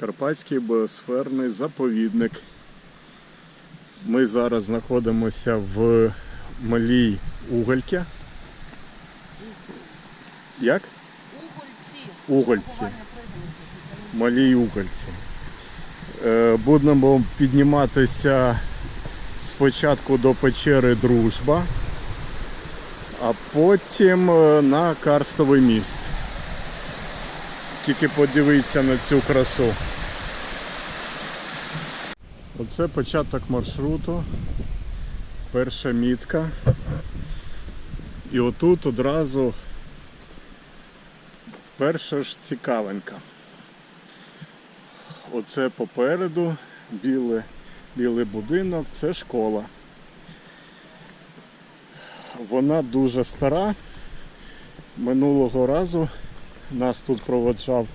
Карпатський біосферний заповідник. Ми зараз знаходимося в малій Угольці. Як? Угольці. Малій Угольці. Е, Будемо підніматися спочатку до печери Дружба, а потім е, на карстовий міст. Тільки подивіться на цю красу. Оце початок маршруту. Перша мітка. І отут одразу перша ж цікавинка. Оце попереду біле, білий будинок, це школа. Вона дуже стара. Минулого разу нас тут проводжав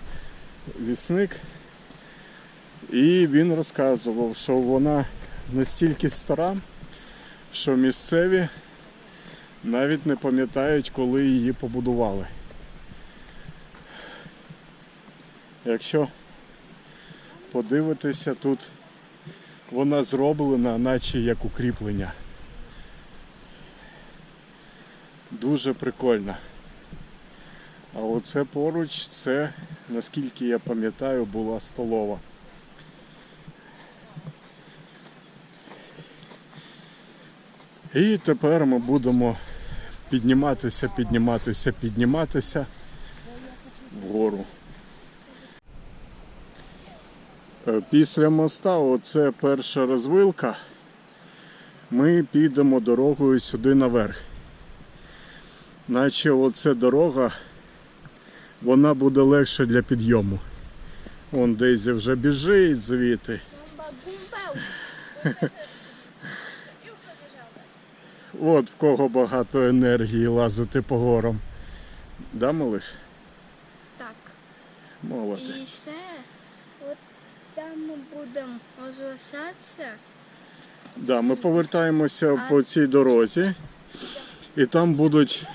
лісник, і він розказував, що вона настільки стара, що місцеві навіть не пам'ятають, коли її побудували. Якщо подивитися, тут вона зроблена, наче як укріплення. Дуже прикольно. А оце поруч, це, наскільки я пам'ятаю, була столова. І тепер ми будемо підніматися, підніматися, підніматися вгору. Е, Після моста, оце перша розвилка, ми підемо дорогою сюди наверх. Наче оце дорога, вона буде легше для підйому. Вон Дейзі вже біжить звідти. От в кого багато енергії лазити по горам. Да, малиш? Так. І все. От там ми будемо розвисатися. Да, ми повертаємося А- по цій дорозі, і там будуть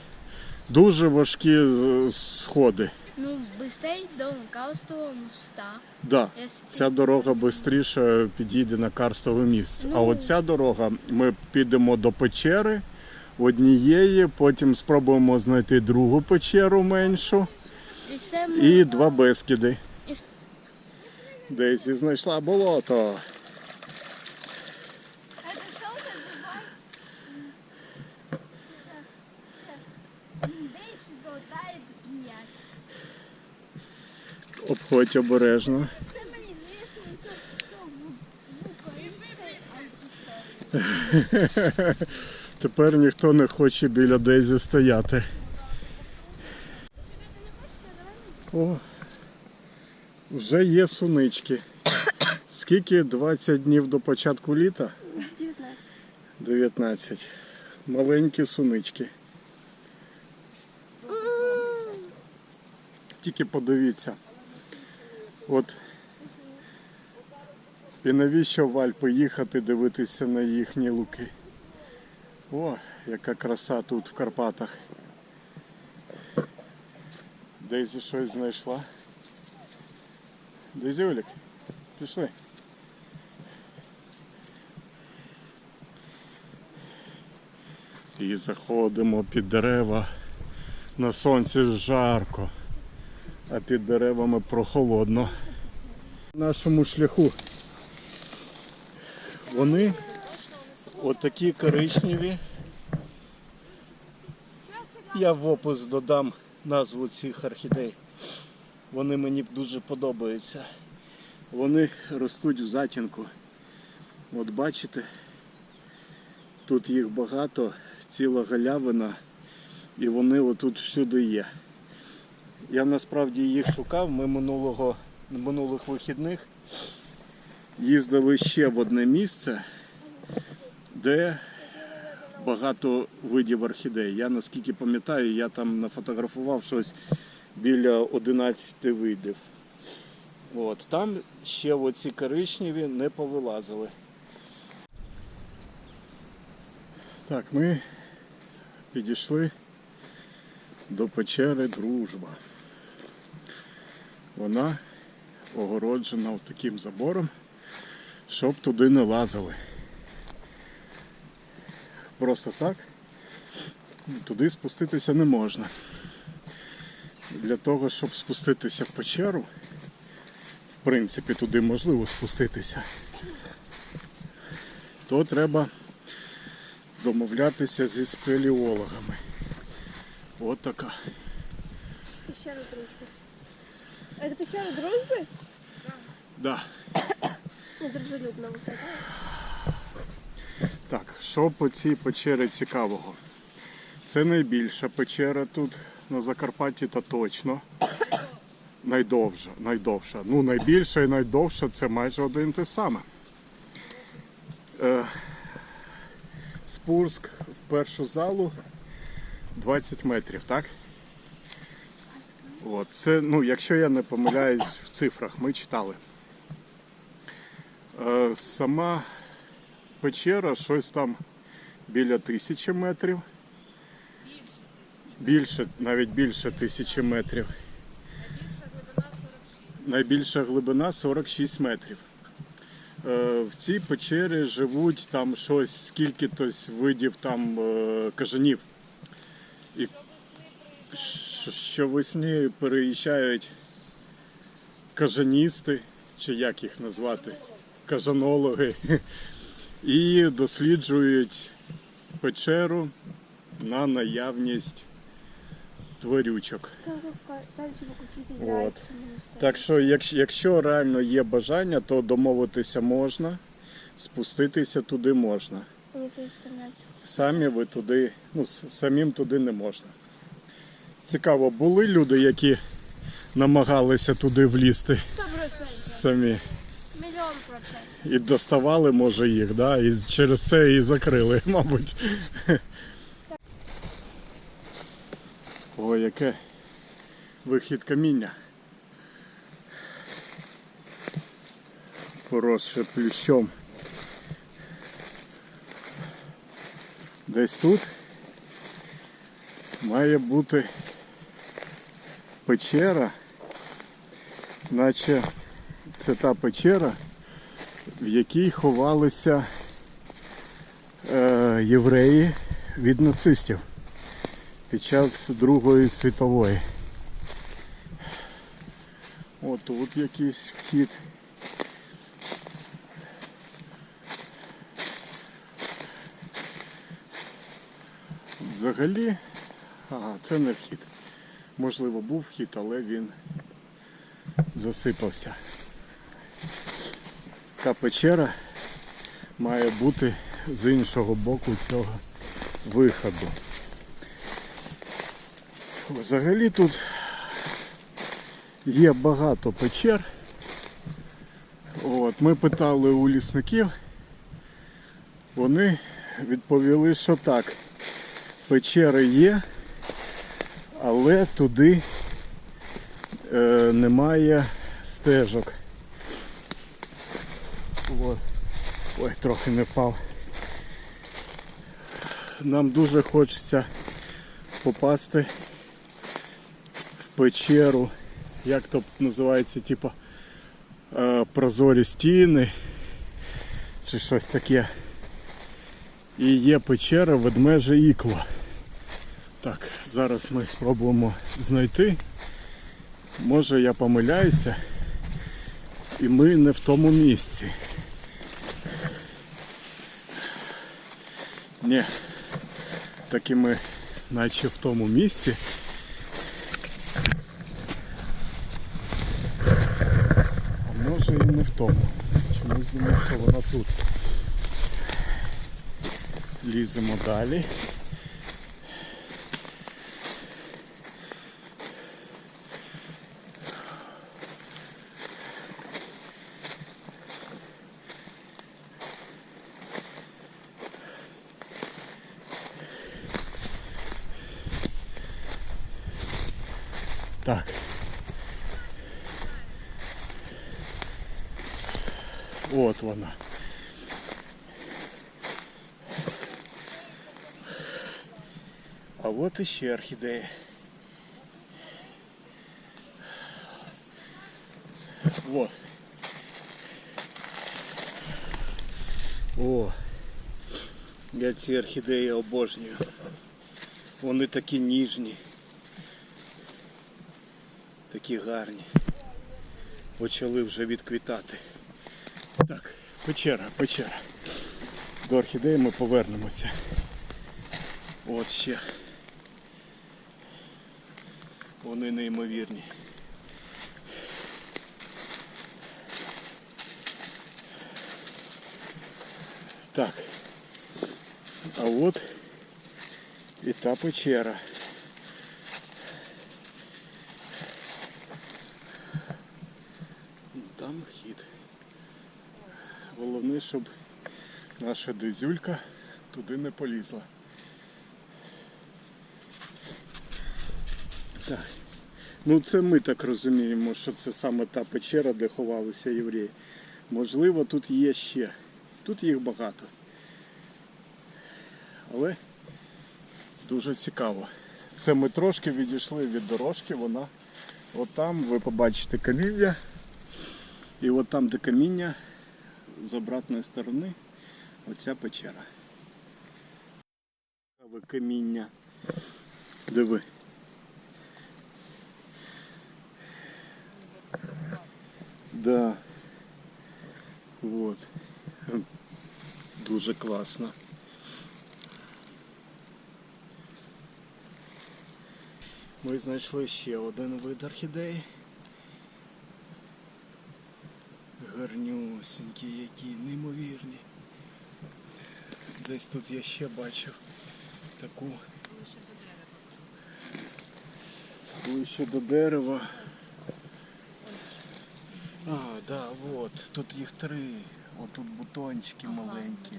дуже важкі сходи. Ну, швидше до Каустового моста. Да, ця дорога швидше підійде на карстове місце. А Ну. оця дорога ми підемо до печери однієї, потім спробуємо знайти другу печеру меншу І і два безкиди. І- Дейзі знайшла болото. Обходь обережно. Тепер ніхто не хоче біля Дейзі стояти. О, вже є сунички. Скільки? 20 днів до початку літа? 19. 19. Маленькі сунички. Тільки подивіться. От. І навіщо в Альпи їхати дивитися на їхні луки? О, яка краса тут в Карпатах. Дейзі щось знайшла. Дейзі Олік, пішли. І заходимо під дерева. На сонці жарко, а під деревами прохолодно. На нашому шляху вони отакі коричневі. Я в опис додам назву цих орхідей. Вони мені дуже подобаються. Вони ростуть в затінку. От бачите, Тут їх багато, ціла галявина, і вони отут всюди є. Я насправді їх шукав. Ми минулого, минулих вихідних їздили ще в одне місце, де багато видів орхідей. Я наскільки пам'ятаю, я там нафотографував щось біля 11 видів. От, там ще оці коричневі не повилазили. Так, ми підійшли до печери Дружба. Вона огороджена таким забором, щоб туди не лазили. Просто так туди спуститися не можна. Для того, щоб спуститися в печеру, в принципі, туди можливо спуститися, то треба домовлятися зі спелеологами. От така. Пещера дружбы. Это пещера дружбы? Да. Недружелюбно виглядає. Так, що по цій печері цікавого? Це найбільша печера тут на Закарпатті та точно. Найдовша, найдовша. Ну, найбільша і найдовша це майже один і те саме. Е, Спуск в першу залу 20 метрів, так? От, це, ну, якщо я не помиляюсь в цифрах, ми читали. Е, сама печера щось там біля тисячі метрів. Більше, навіть більше тисячі метрів. Найбільша глибина 46 метрів. Е, В цій печері живуть там щось, скільки тось видів там е, кажанів. І щ- щовесні переїжджають кажаністи, чи як їх назвати, кажанологи, і досліджують печеру на наявність тварючок. Яйца. Так що, якщо, реально є бажання, то домовитися можна, спуститися туди можна. Самі ви туди, ну, самим туди не можна. Цікаво, були люди, які намагалися туди влізти Сто процентов. самі Миллион процентов. і доставали, може, їх, да? і через це і закрили, мабуть. О, яке вихід каміння. Поросше плющом. Десь тут має бути печера, наче це та печера, в якій ховалися е, євреї від нацистів під час Другої світової. От тут якийсь вхід. Взагалі, ага, це не вхід. Можливо, був вхід, але він засипався. Та печера має бути з іншого боку цього виходу. Взагалі тут є багато печер. От, ми питали у лісників, вони відповіли, що так, печери є, але туди е, немає стежок. От. Ой, трохи не впав. Нам дуже хочеться попасти в печеру, як то називається, типу е, прозорі стіни чи щось таке. І є печера ведмеже ікло. Так, зараз ми спробуємо знайти. Може я помиляюся, і ми не в тому місці. Ні, таки ми наче в тому місці. А може і не в тому. Чомусь думаю, що вона тут. Ліземо далі. Так. От вона. А от іще орхідея. О. О. Я ці орхідеї обожнюю. Вони такі ніжні. Такі гарні. Почали вже відквітати. Так, печера, печера. До орхідеї ми повернемося. От ще. Вони неймовірні. Так. А от і та печера. Там хід. Головне, щоб наша дизюлька туди не полізла. Так. Ну це ми так розуміємо, що це саме та печера, де ховалися євреї. Можливо, тут є ще. Тут їх багато. Але дуже цікаво. Це ми трошки відійшли від дорожки, вона отам ви побачите каміння. І от там, де каміння, з обратної сторони, оця печера. Каміння. Диви. Да. Вот. Дуже класно. Ми знайшли ще один вид орхідей. Гарнюсінькі, які неймовірні. Десь тут я ще бачив таку. Ближче до дерева. А, да, вот. Тут їх три. Отут бутончики маленькі.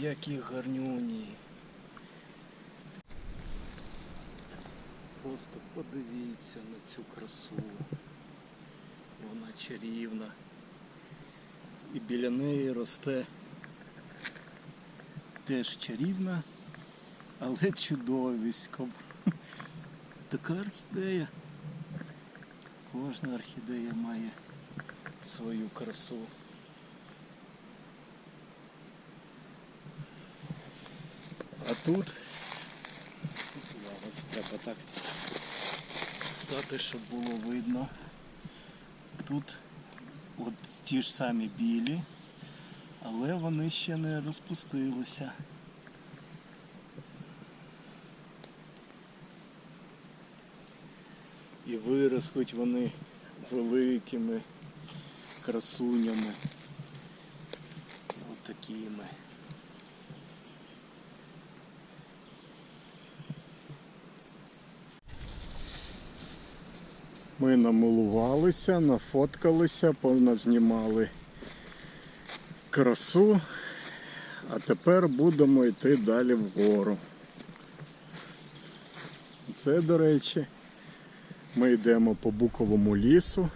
Які гарнюні. Просто подивіться на цю красу. Вона чарівна. І біля неї росте теж чарівна, але чудовисько. Така орхідея. Кожна орхідея має свою красу. А тут зараз треба так стати, щоб було видно. Тут от ті ж самі білі, але вони ще не розпустилися. І виростуть вони великими красунями. Ось такими. Ми намилувалися, нафоткалися, поназнімали красу, а тепер будемо йти далі вгору. Це, до речі, ми йдемо по буковому лісу,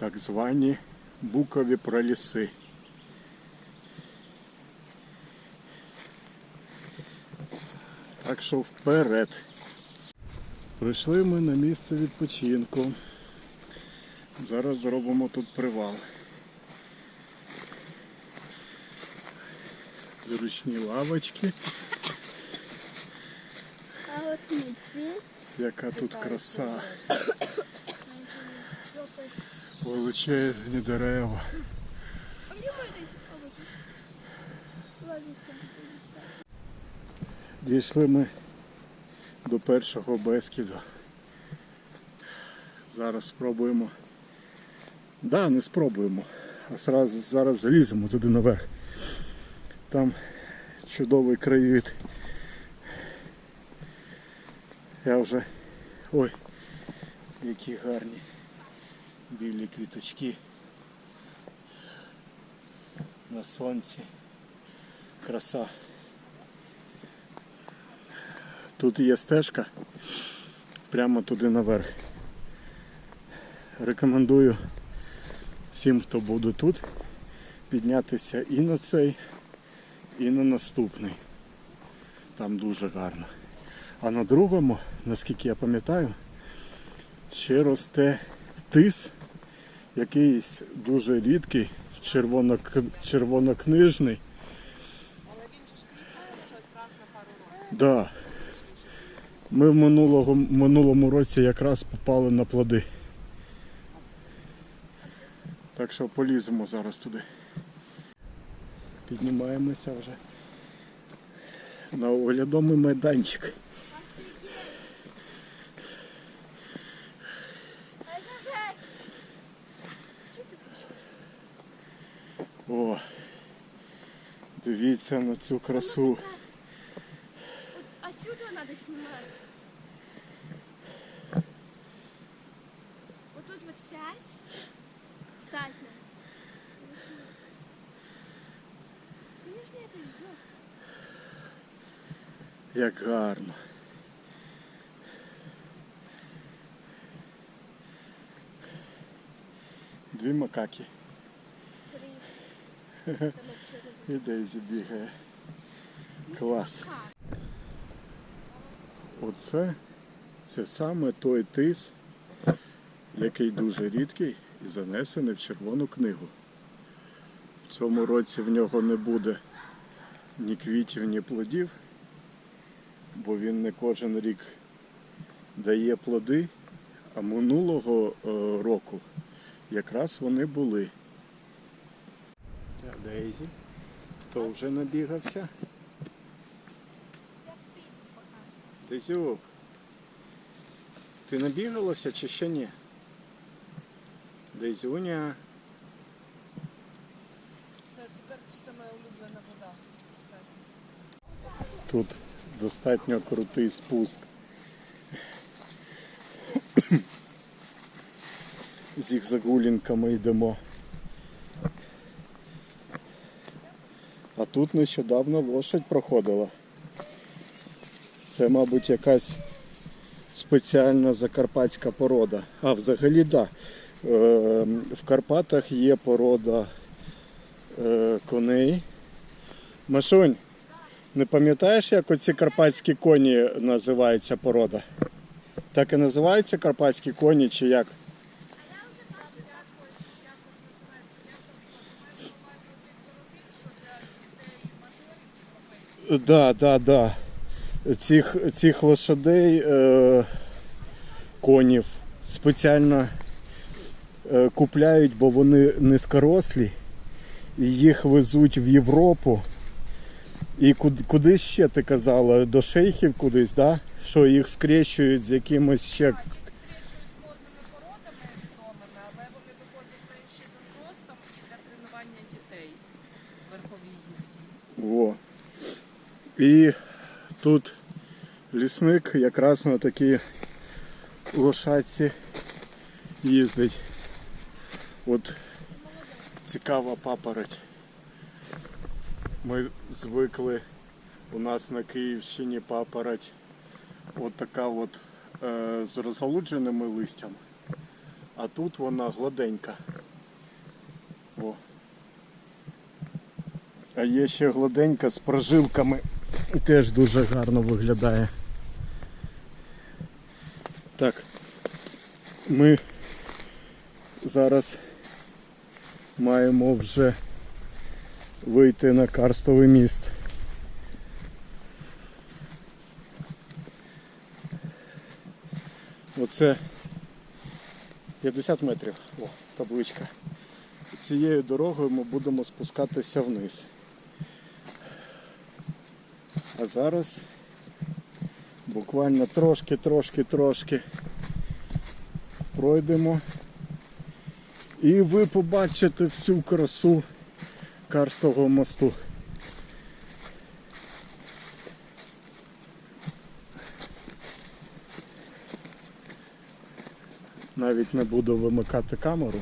так звані букові проліси. Так що вперед. Прийшли ми на місце відпочинку. Зараз зробимо тут привал. Зручні лавочки. А от. Яка тут краса. Величезні дерева. Дійшли ми до першого безкіду. Зараз спробуємо. Да, не спробуємо. А зараз, зараз заліземо туди наверх. Там чудовий краєвид. Я вже... Ой, які гарні білі квіточки на сонці. Краса. Тут є стежка прямо туди наверх. Рекомендую всім, хто буде тут, піднятися і на цей, і на наступний. Там дуже гарно. А на другому, наскільки я пам'ятаю, ще росте тис якийсь дуже рідкий, червонок... червонокнижний. Але він же ж щось раз на пару років. Да. Ми в минулого, минулому році якраз попали на плоди. Так що поліземо зараз туди. Піднімаємося вже на оглядомий майданчик. О, дивіться на цю красу. Отсюда надо снимать. Вот тут вот сядь. Встать надо. Конечно, это видео. Як гарно. Дві макаки. І Дейзі бігає. Клас. Оце це саме той тис, який дуже рідкий і занесений в Червону книгу. В цьому році в нього не буде ні квітів, ні плодів, бо він не кожен рік дає плоди, а минулого е, року якраз вони були. Дейзі, хто вже набігався? Дейзюк, ти набігалася чи ще ні? Дейзюня. Все, тепер це моя улюблена вода. Тут достатньо крутий спуск. Зігзагулінками йдемо. Тут нещодавно лошадь проходила. Це, мабуть, якась спеціальна закарпатська порода. А, взагалі, так. Да. Е, в Карпатах є порода е, коней. Машунь, не пам'ятаєш, як оці карпатські коні називається порода? Так і називаються карпатські коні чи як? Да, да, да. Цих, цих лошадей е, конів спеціально е, купляють, бо вони низькорослі. І їх везуть в Європу. І куди, куди ще ти казала? До шейхів кудись, да? Що їх скрещують з якимось ще. Во. І тут лісник якраз на такій лошадці їздить. От цікава папороть. Ми звикли у нас на Київщині папороть от така от е, з розгалудженими листями. А тут вона гладенька. О. А є ще гладенька з прожилками. І теж дуже гарно виглядає. Так. Ми зараз маємо вже вийти на карстовий міст. Оце 50 метрів. О, табличка. Цією дорогою ми будемо спускатися вниз. А зараз буквально трошки, трошки, трошки пройдемо. І ви побачите всю красу Карстового мосту. Навіть не буду вимикати камеру,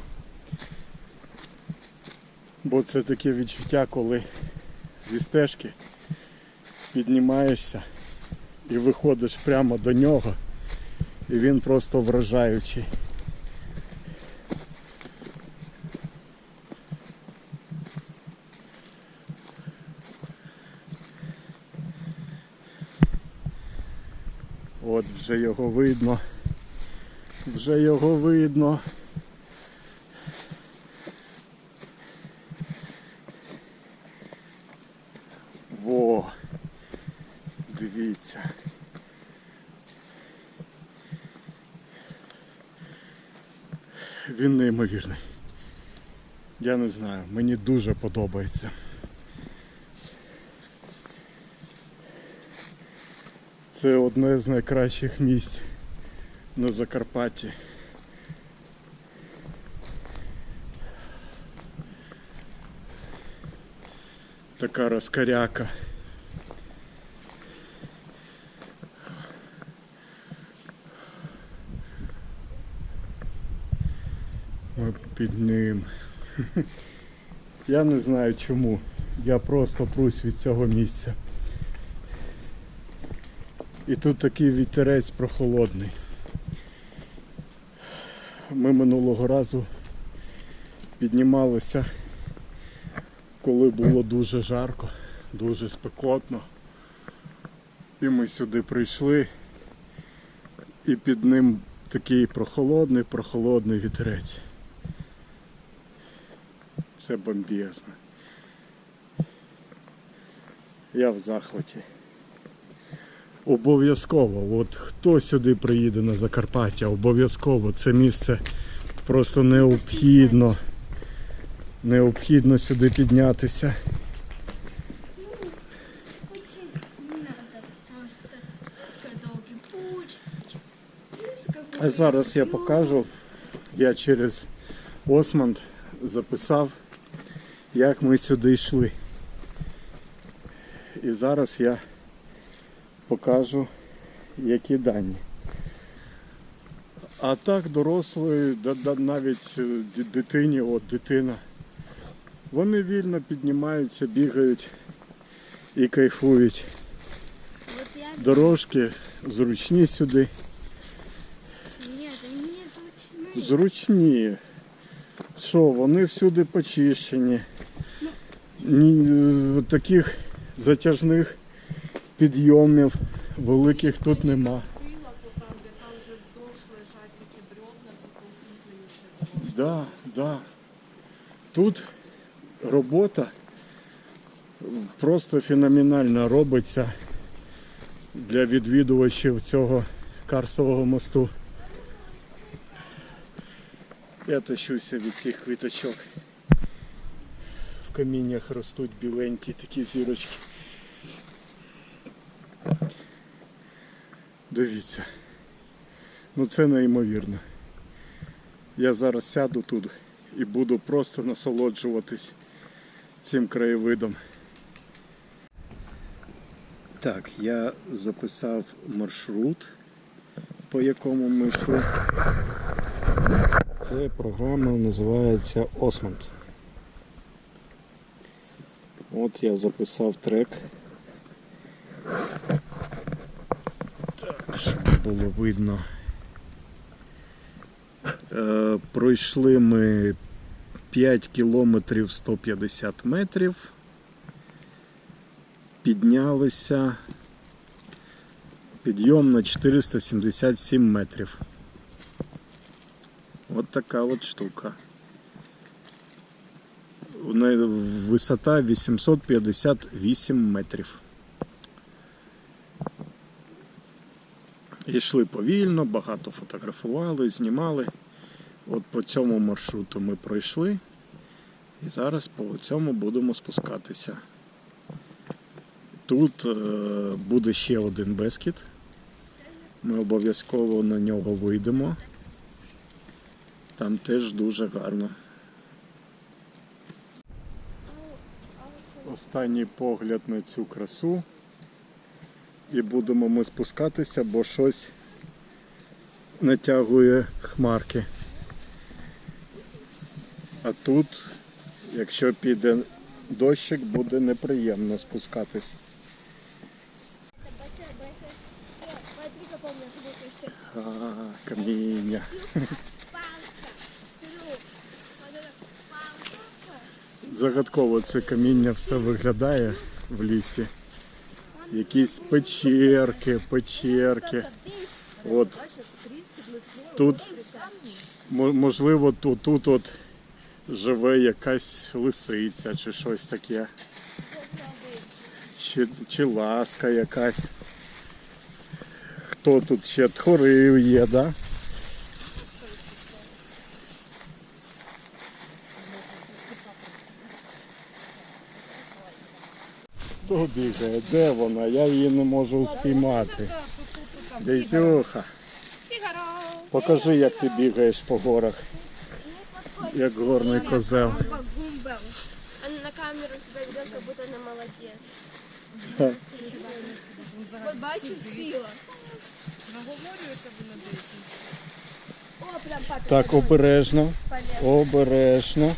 бо це таке відчуття, коли зі стежки піднімаєшся і виходиш прямо до нього, і він просто вражаючий. От вже його видно. Вже його видно. Подивіться. Він неймовірний. Я не знаю, мені дуже подобається. Це одне з найкращих місць на Закарпатті. Така розкаряка. Ми під ним. Я не знаю чому. Я просто прусь від цього місця. І тут такий вітерець прохолодний. Ми минулого разу піднімалися, коли було дуже жарко, дуже спекотно. І ми сюди прийшли, і під ним такий прохолодний, прохолодний вітерець. Це бомбезно. Я в захваті. Обов'язково, от хто сюди приїде на Закарпаття, обов'язково це місце просто необхідно. Необхідно сюди піднятися. А зараз я покажу. Я через Османд записав, як ми сюди йшли. І зараз я покажу, які дані. А так дорослої, навіть е, дитині, от дитина, вони вільно піднімаються, бігають і кайфують. Дорожки зручні сюди. Зручні. Що, вони всюди почищені. Е, таких затяжних підйомів великих тут нема. Да, да. Тут робота просто феноменальна робиться для відвідувачів цього карстового мосту. Я тащуся від цих квіточок. Каміннях ростуть біленькі такі зірочки. Дивіться. Ну це неймовірно. Я зараз сяду тут і буду просто насолоджуватись цим краєвидом. Так, я записав маршрут, по якому ми йшли. Це програма називається Осмонд. От я записав трек. Так, щоб було видно. Е, пройшли ми 5 кілометрів 150 метрів. Піднялися. Підйом на 477 метрів. От така от штука. Висота 858 метрів. Йшли повільно, багато фотографували, знімали. От по цьому маршруту ми пройшли. І зараз по цьому будемо спускатися. Тут е, буде ще один безкіт. Ми обов'язково на нього вийдемо. Там теж дуже гарно. Останній погляд на цю красу. І будемо ми спускатися, бо щось натягує хмарки. А тут, якщо піде дощик, буде неприємно спускатись. Это большой, большой. Вот, Смотри, какой у меня шубок еще. А, каміння. Палка. Трюк. Вот это палка. Загадково це каміння все виглядає в лісі. Якісь печерки, печерки. От тут, можливо, тут, тут от живе якась лисиця чи щось таке. Чи, чи ласка якась. Хто тут ще тхорив є, да? Хто бігає? Де вона? Я її не можу спіймати. Дезюха. Покажи, як ти бігаєш по горах, як горний козел. А на камеру себя ведет, как будто на молоке. Вот бачиш сила. Наговорюєте ви на 10. О, прям папе. Так, обережно, обережно.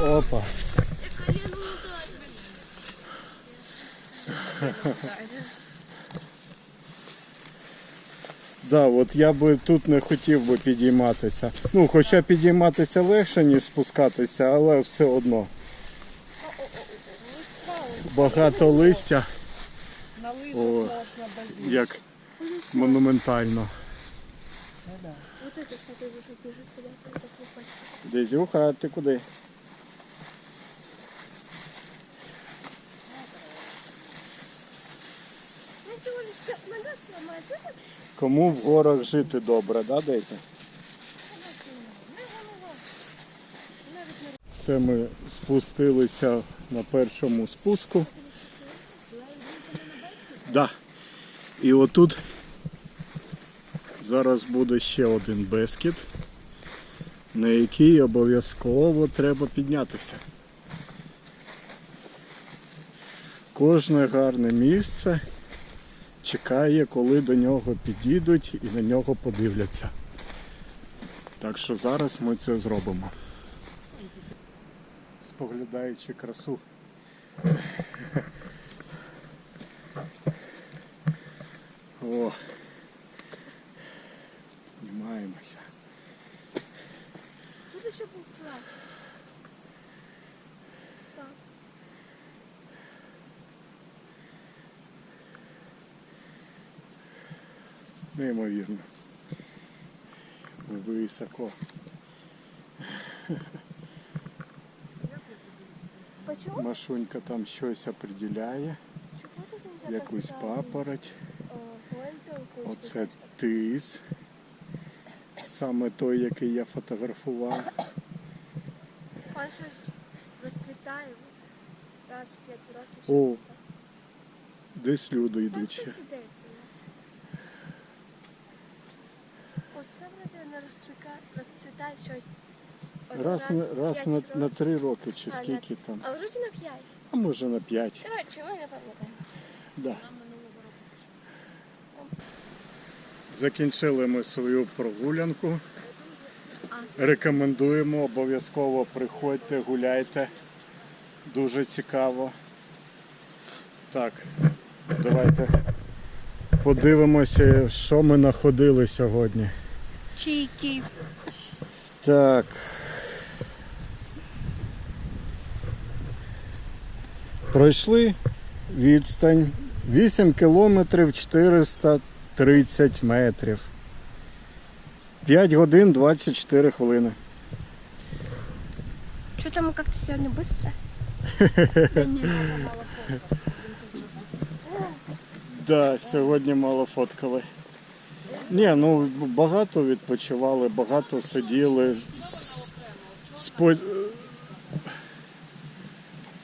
Опа. Да, от я би тут не хотів би підійматися. Ну, хоча підійматися легше, ніж спускатися, але все одно. Багато листя, На лижах можна без як монументально. Дезюха, ти куди? Кому в горах жити добре, да, Дезі? Це ми спустилися на першому спуску. Да. І отут зараз буде ще один безкіт, на який обов'язково треба піднятися. Кожне гарне місце чекає, коли до нього підійдуть і на нього подивляться. Так що зараз ми це зробимо. Споглядаючи красу. О, піднімаємося. Тут еще был флаг. Так. Неймовірно. Високо. Почему? Машунька там щось определяє, якусь папороть. Оце тис. Саме той, який я фотографував. Он щось розплітає раз в п'ять років. О, Десь люди йдуть ще. Розцвітає щось. один Раз, на, раз п'ять на, років. на три роки чи А, на- скільки там. А вроді на п'ять. А може на п'ять. Коротше, ми не пам'ятаємо. Да. Закінчили ми свою прогулянку. Рекомендуємо, обов'язково приходьте, гуляйте. Дуже цікаво. Так, давайте подивимося, що ми находили сьогодні. Чайки. Так. Пройшли відстань 8 кілометрів 430 метрів. 5 годин 24 хвилини. Что-то мы как-то сегодня быстро. Да, сьогодні мало фоткали. Ні, ну багато відпочивали, багато сиділи,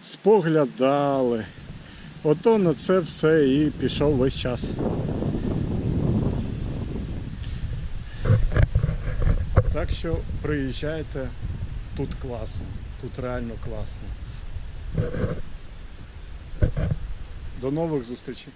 споглядали. Ото на це все і пішов весь час. Так що приїжджайте, тут класно, тут реально класно. До нових зустрічей.